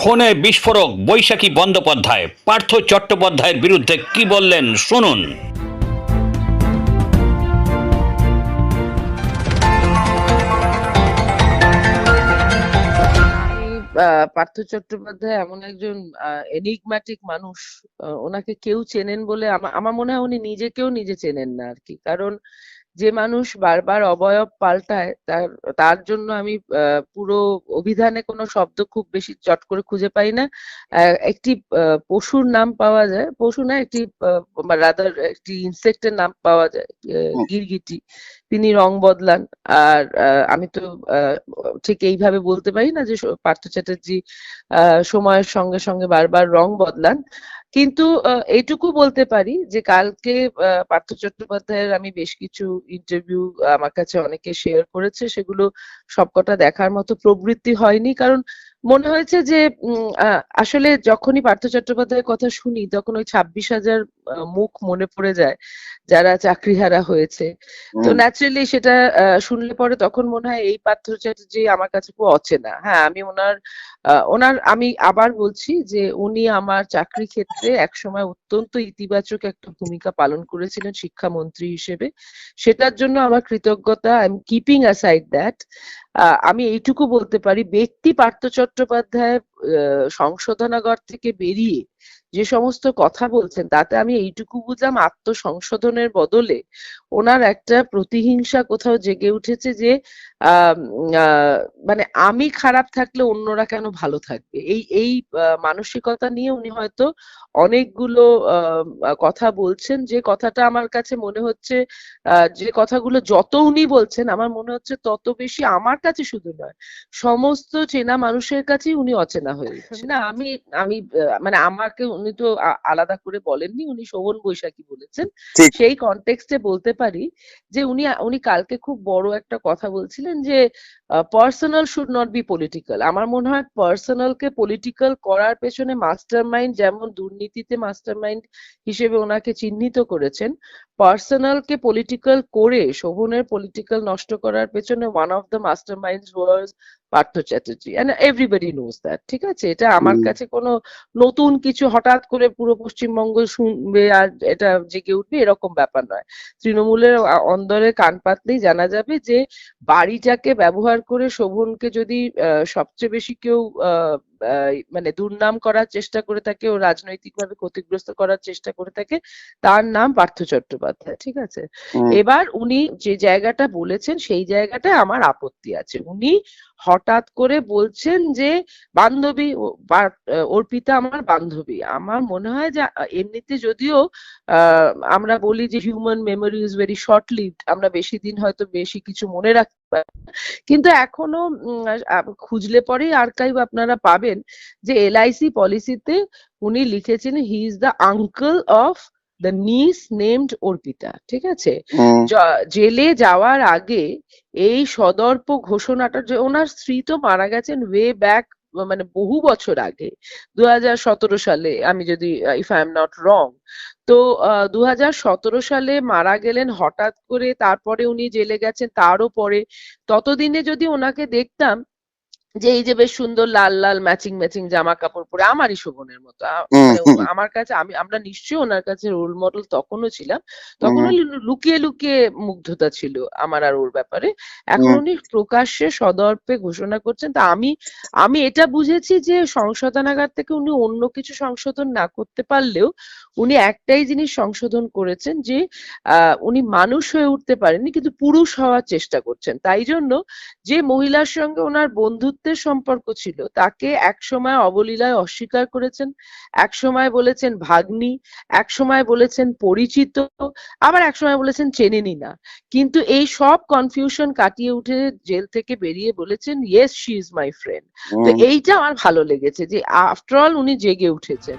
ফোনে বিস্ফোরক বৈশাখী বন্দ্যোপাধ্যায়, পার্থ চট্টোপাধ্যায়ের বিরুদ্ধে কি বললেন শুনুন। পার্থ চট্টোপাধ্যায় এমন একজন এনিগম্যাটিক মানুষ ওনাকে কেউ চেনেন বলে আমার মনে হয় উনি নিজেকেও নিজে চেনেন না আর কি। কারণ যে মানুষ বারবার অবয়ব পাল্টায় তার তার জন্য আমি পুরো অভিধানে কোনো শব্দ খুব বেশি চট করে খুঁজে পাই না। একটি পশুর নাম পাওয়া যায়। পশু না একটি রাদার একটি ইনসেক্টের নাম পাওয়া যায় গিরগিটি। তিনি রং বদলান। আর আমি তো আহ, ঠিক এইভাবে বলতে পারি না যে পার্থ চ্যাটার্জি আহ, সময়ের সঙ্গে সঙ্গে বারবার রং বদলান। কিন্তু আহ, এইটুকু বলতে পারি যে কালকে পার্থ চট্টোপাধ্যায়ের আমি বেশ কিছু ইন্টারভিউ আমার কাছে অনেকে শেয়ার করেছে। সেগুলো সবকটা দেখার মতো প্রবৃত্তি হয়নি। কারণ মনে হয়েছে যে আসলে যখনই পার্থ চট্টোপাধ্যায়ের কথা শুনি তখন ওই ছাব্বিশ হাজার মুখ মনে পড়ে যায় যারা চাকরিহারা হয়েছে। তো ন্যাচারালি সেটা আহ, শুনলে পরে তখন মনে হয় এই পার্থ চ্যাটার্জি আমার কাছে খুব অচেনা। হ্যাঁ আমি ওনার ওনার, আমি আবার বলছি যে উনি আমার চাকরি ক্ষেত্রে একসময় অত্যন্ত ইতিবাচক একটা ভূমিকা পালন করেছিলেন শিক্ষামন্ত্রী হিসেবে। সেটার জন্য আমার কৃতজ্ঞতা I am keeping aside that আমি এইটুকু বলতে পারি, ব্যক্তি পার্থ চট্টোপাধ্যায় সংশোধনাগার থেকে বেরিয়ে যে সমস্ত কথা বলছেন, তাতে আমি এইটুকু বুঝলাম, আত্মসংশোধনের বদলে ওনার একটা প্রতিহিংসা কোথাও জেগে উঠেছে যে মানে আমি খারাপ থাকলে অন্যরা কেন ভালো থাকবে? এই এই মানসিকতা নিয়ে উনি হয়তো অনেকগুলো কথা বলছেন। যে কথাটা আমার কাছে মনে হচ্ছে যে কথাগুলো যত উনি বলছেন আমার মনে হচ্ছে তত বেশি আমার কাছে শুধু নয় সমস্ত চেনা মানুষের কাছেই উনি অচেনা হয়ে উঠছেন। না আমি আমি মানে আমাকে উনি তো আলাদা করে বলেননি উনি শোভন বৈশাখী বলেছেন। সেই কনটেক্সটে বলতে পারি যে উনি উনি কালকে খুব বড় একটা কথা বলছিলেন যে personal should not be political আমার মনে হয় পার্সোনালকে পলিটিক্যাল করার পেছনে মাস্টার মাইন্ড যেমন দুর্নীতিতে মাস্টার মাইন্ড হিসেবে ওনাকে চিহ্নিত করেছেন পার্সোনালকে পলিটিক্যাল করে শোভনের পলিটিক্যাল নষ্ট করার পেছনে one of the master mind was Partha Chatterjee and everybody knows that ঠিক আছে? এটা আমার কাছে কোনো নতুন কিছু হঠাৎ করে পুরো পশ্চিমবঙ্গ শুনবে আর এটা জেগে উঠবে এরকম ব্যাপার নয়। তৃণমূলের অন্দরে কান পাতলেই জানা যাবে যে বাড়িটাকে ব্যবহার করে শোভনকে যদি আহ, সবচেয়ে বেশি কেউ মানে দুর্নাম করার চেষ্টা করে থাকে ও রাজনৈতিকভাবে ক্ষতিগ্রস্ত করার চেষ্টা করে থাকে তার নাম পার্থ চট্টোপাধ্যায় ঠিক আছে? এবার উনি যে জায়গাটা বলেছেন সেই জায়গাটায় আমার আপত্তি আছে। উনি হঠাৎ করে বলছেন যে বান্ধবী অর্পিতা আমার বান্ধবী। আমার মনে হয় যে এমনিতে যদিও আমরা বলি যে human memory is very short lived আমরা বেশি দিন হয়তো বেশি কিছু মনে রাখতে পারি কিন্তু এখনও খুঁজলে পরেই আর্কাইভ আপনারা পাবেন যে এলআইসি পলিসিতে উনি লিখেছেন he is the uncle of the niece named Arpita ঠিক আছে? জেলে যাওয়ার আগে এই সদর্প ঘোষণাটা যে ওনার স্ত্রী তো মারা গেছেন ওয়ে ব্যাক মানে বহু বছর আগে দু সালে, আমি যদি if I am not wrong তো দু হাজার সতেরো সালে মারা গেলেন হঠাৎ করে, তারপরে উনি জেলে গেছেন, তারও পরে, ততদিনে যদি ওনাকে দেখতাম যে এই যে বেশ সুন্দর লাল লাল ম্যাচিং ম্যাচিং জামা কাপড় পরে আমারই শোভনের মতো। মানে আমার কাছে আমি আমরা নিশ্চয়ই ওনার কাছে রোল মডেল তখনও ছিলাম। তখন লুকিয়ে লুকিয়ে মুগ্ধতা ছিল আমার আর ওর ব্যাপারে। এখন উনি প্রকাশ্যে সদর্পে ঘোষণা করছেন। তা আমি আমি এটা বুঝেছি যে সংশোধনাগার থেকে উনি অন্য কিছু সংশোধন না করতে পারলেও উনি একটাই জিনিস সংশোধন করেছেন যে আহ উনি মানুষ হয়ে উঠতে পারেননি কিন্তু পুরুষ হওয়ার চেষ্টা করছেন। তাই জন্য যে মহিলার সঙ্গে ওনার বন্ধুত্বের সম্পর্ক ছিল। তাকে একসময় অবলীলায় অস্বীকার করেছেন একসময় বলেছেন ভাগ্নি একসময় বলেছেন পরিচিত আবার একসময় বলেছেন চেনেনি না। কিন্তু এই সব কনফিউশন কাটিয়ে উঠে জেল থেকে বেরিয়ে বলেছেন yes she is my friend তো এইটা আমার ভালো লেগেছে যে আফটার অল উনি জেগে উঠেছেন।